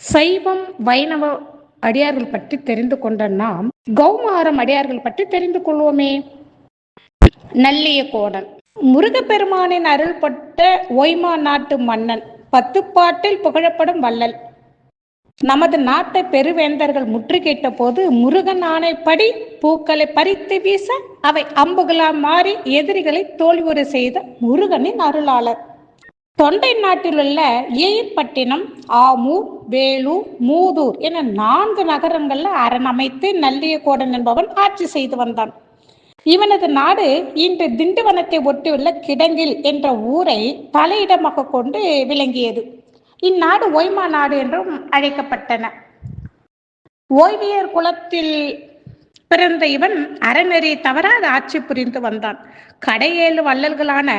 சைவம் வைணவ அடியார்கள் பற்றி தெரிந்து கொண்ட நாம் கௌமாரம் அடியார்கள் பற்றி தெரிந்து கொள்வோமே. நல்லிய கோடன். முருகப்பெருமானின் அருள்பட்ட ஒய்மா நாட்டு மன்னன் பத்துப்பாட்டில் புகழப்படும் வள்ளல். நமது நாட்டை பெருவேந்தர்கள் முற்றுகையிட்ட போது முருகன் ஆணைப்படி பூக்களை பறித்து வீச அவை அம்புகளா மாறி எதிரிகளை தோல்வுறு செய்த முருகனின் அருளாளர். தொண்டை நாட்டில் உள்ள ஏயிப்பட்டினம் ஆமூர் வேலூர் மூதூர் என நான்கு நகரங்கள்ல அரண் அமைத்து நல்லியகோடன் என்பவன் ஆட்சி செய்து வந்தான். இவனது நாடு இன்று திண்டுவனத்தை ஒட்டியுள்ள கிடங்கில் என்ற ஊரை தலையிடமாக கொண்டு விளங்கியது. இந்நாடு ஓய்மா நாடு என்றும் அழைக்கப்பட்டன. ஓய்வியர் குலத்தில் பிறந்த இவன் அறநெறி தவறாத ஆட்சி புரிந்து வந்தான். கடையேழு வள்ளல்களான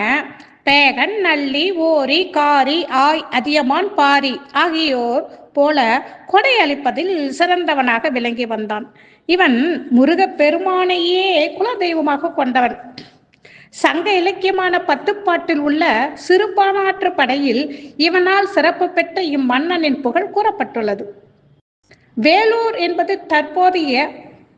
பேகன் நல்லி ஓரி காரி ஆய் அதியமான் பாரி ஆகியோர் போல கொடை அளிப்பதில் சிறந்தவனாக விளங்கி வந்தான். இவன் முருகப் பெருமானையே குலதெய்வமாக கொண்டவன். சங்க இலக்கியமான பத்துப்பாட்டில் உள்ள சிறுபானாற்று படையில் இவனால் சிறப்பு பெற்ற இம்மன்னனின் புகழ் கூறப்பட்டுள்ளது. வேலூர் என்பது தற்போதைய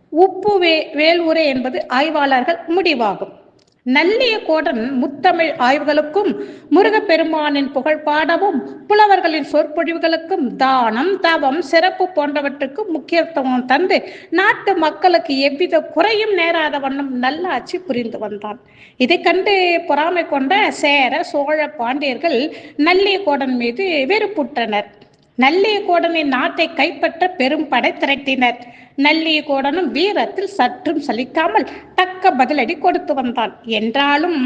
உப்பு வே வேலூரே என்பது ஆய்வாளர்கள் முடிவாகும். நல்லிய கோடன் முத்தமிழ் ஆய்வுகளுக்கும் முருகப்பெருமானின் புகழ் பாடவும் புலவர்களின் சொற்பொழிவுகளுக்கும் தானம் தவம் சிறப்பு போன்றவற்றுக்கும் முக்கியத்துவம் தந்து நாட்டு மக்களுக்கு எவ்வித குறையும் நேராத வண்ணம் நல்ல ஆட்சி புரிந்து வந்தான். இதை கண்டு பொறாமை கொண்ட சேர சோழ பாண்டியர்கள் நல்லிய கோடன் மீது வெறுப்புற்றனர். நல்லியகோடனின் நாட்டை கைப்பற்ற பெரும் படை திரட்டினர். நல்லியகோடனும் வீரத்தில் சற்றும் சலிக்காமல் தக்க பதிலடி கொடுத்து வந்தான். என்றாலும்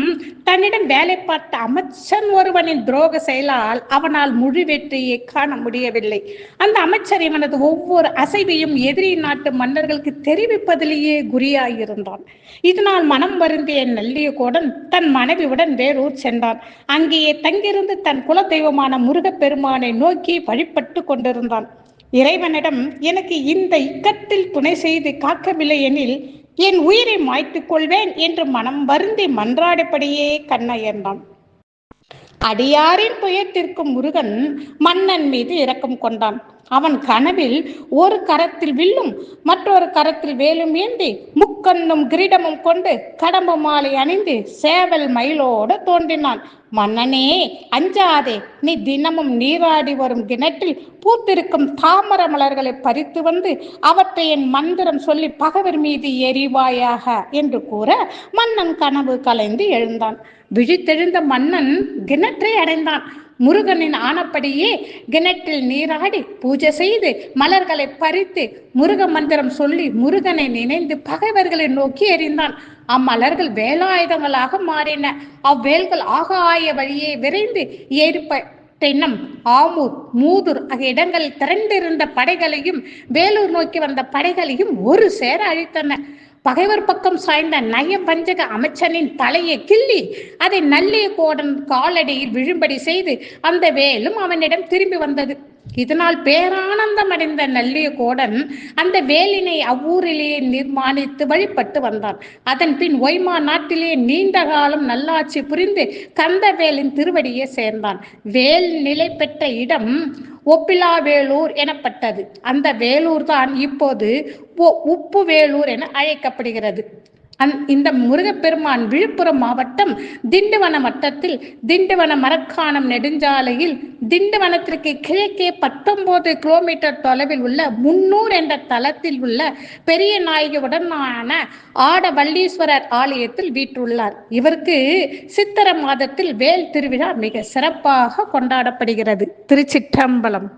தன்னிடம் வேலை பார்த்த அமைச்சன் ஒருவனின் துரோக செயலால் அவனால் முழு வெற்றியை காண முடியவில்லை. அந்த அமைச்சர் இவனது ஒவ்வொரு அசைவையும் எதிரி நாட்டு மன்னர்களுக்கு தெரிவிப்பதிலேயே குறியாயிருந்தான். இதனால் மனம் வருந்திய நல்லியகோடன் தன் மனைவியுடன் வேறூர் சென்றான். அங்கேயே தங்கியிருந்து தன் குலதெய்வமான முருகப்பெருமானை நோக்கி வழிபட்டு கொண்டிருந்தான். இறைவனிடம் எனக்கு இந்த இக்கத்தில் துணை செய்து காக்கவில்லை எனில் என் உயிரை மாய்த்துக் கொள்வேன் என்று மனம் வருந்தி மன்றாடப்படியே கண்ணயர்ந்தான். அடியாரின் துயர்த்திற்கும் முருகன் மன்னன் மீது இரக்கம் கொண்டான். அவன் கனவில் ஒரு கரத்தில் வில்லும் மற்றொரு கரத்தில் வேலும் ஏந்தி முக்கண்ணும் கிரீடமும் கொண்டு கடம்பு மாலை அணிந்து சேவல் மயிலோடு தோன்றினான். மன்னனே அஞ்சாதே நீ தினமும் நீராடி வரும் கிணற்றில் பூத்திருக்கும் தாமர மலர்களை பறித்து வந்து அவற்றை என் மந்திரம் சொல்லி பகவர் மீது எரிவாயாக என்று கூற மன்னன் கனவு கலைந்து எழுந்தான். விழித்தெழுந்த மன்னன் கிணற்றை அடைந்தான். முருகனின் ஆனப்படியே கிணற்றில் நீராடி பூஜை செய்து மலர்களை பறித்து முருக மந்திரம் சொல்லி முருகனை நினைந்து பகைவர்களை நோக்கி எறிந்தான். அம்மலர்கள் வேலாயுதங்களாக மாறின. அவ்வேல்கள் ஆகாய வழியே விரைந்து ஏறிப்ப தென்னம் ஆமூர் மூதூர் ஆகிய இடங்களில் திரண்டிருந்த படைகளையும் வேலூர் நோக்கி வந்த படைகளையும் ஒரு சேர அழித்தன. பகைவர் பக்கம் சாய்ந்த நயம் பஞ்சக அமைச்சனின் தலையை கிள்ளி அதை நல்லே கோடன் காலடியில் விழும்படி செய்து அந்த வேலும் அவனிடம் திரும்பி வந்தது. இதனால் பேரானந்தம் அடைந்த நல்லிய கோடன் அந்த வேலினை அவ்வூரிலேயே நிர்மாணித்து வழிபட்டு வந்தான். அதன் பின் ஒய்மா நாட்டிலே நீண்ட காலம் நல்லாட்சி புரிந்து கந்தவேலின் திருவடியை சேர்ந்தான். வேல் நிலை பெற்ற இடம் ஒப்பிலா வேலூர் எனப்பட்டது. அந்த வேலூர் தான் இப்போது உப்பு வேலூர் என அழைக்கப்படுகிறது. இந்த முருகப்பெருமான் விழுப்புரம் மாவட்டம் திண்டுவன வட்டத்தில் திண்டுவன மரக்காணம் நெடுஞ்சாலையில் திண்டுவனத்திற்கு கிழக்கே பத்தொன்பது கிலோமீட்டர் தொலைவில் உள்ள முன்னூர் என்ற தளத்தில் உள்ள பெரிய நாயகியுடனான ஆடவல்லீஸ்வரர் ஆலயத்தில் வீற்றுள்ளார் இவருக்கு சித்திர மாதத்தில் வேல் திருவிழா மிக சிறப்பாக கொண்டாடப்படுகிறது. திருச்சிற்றம்பலம்.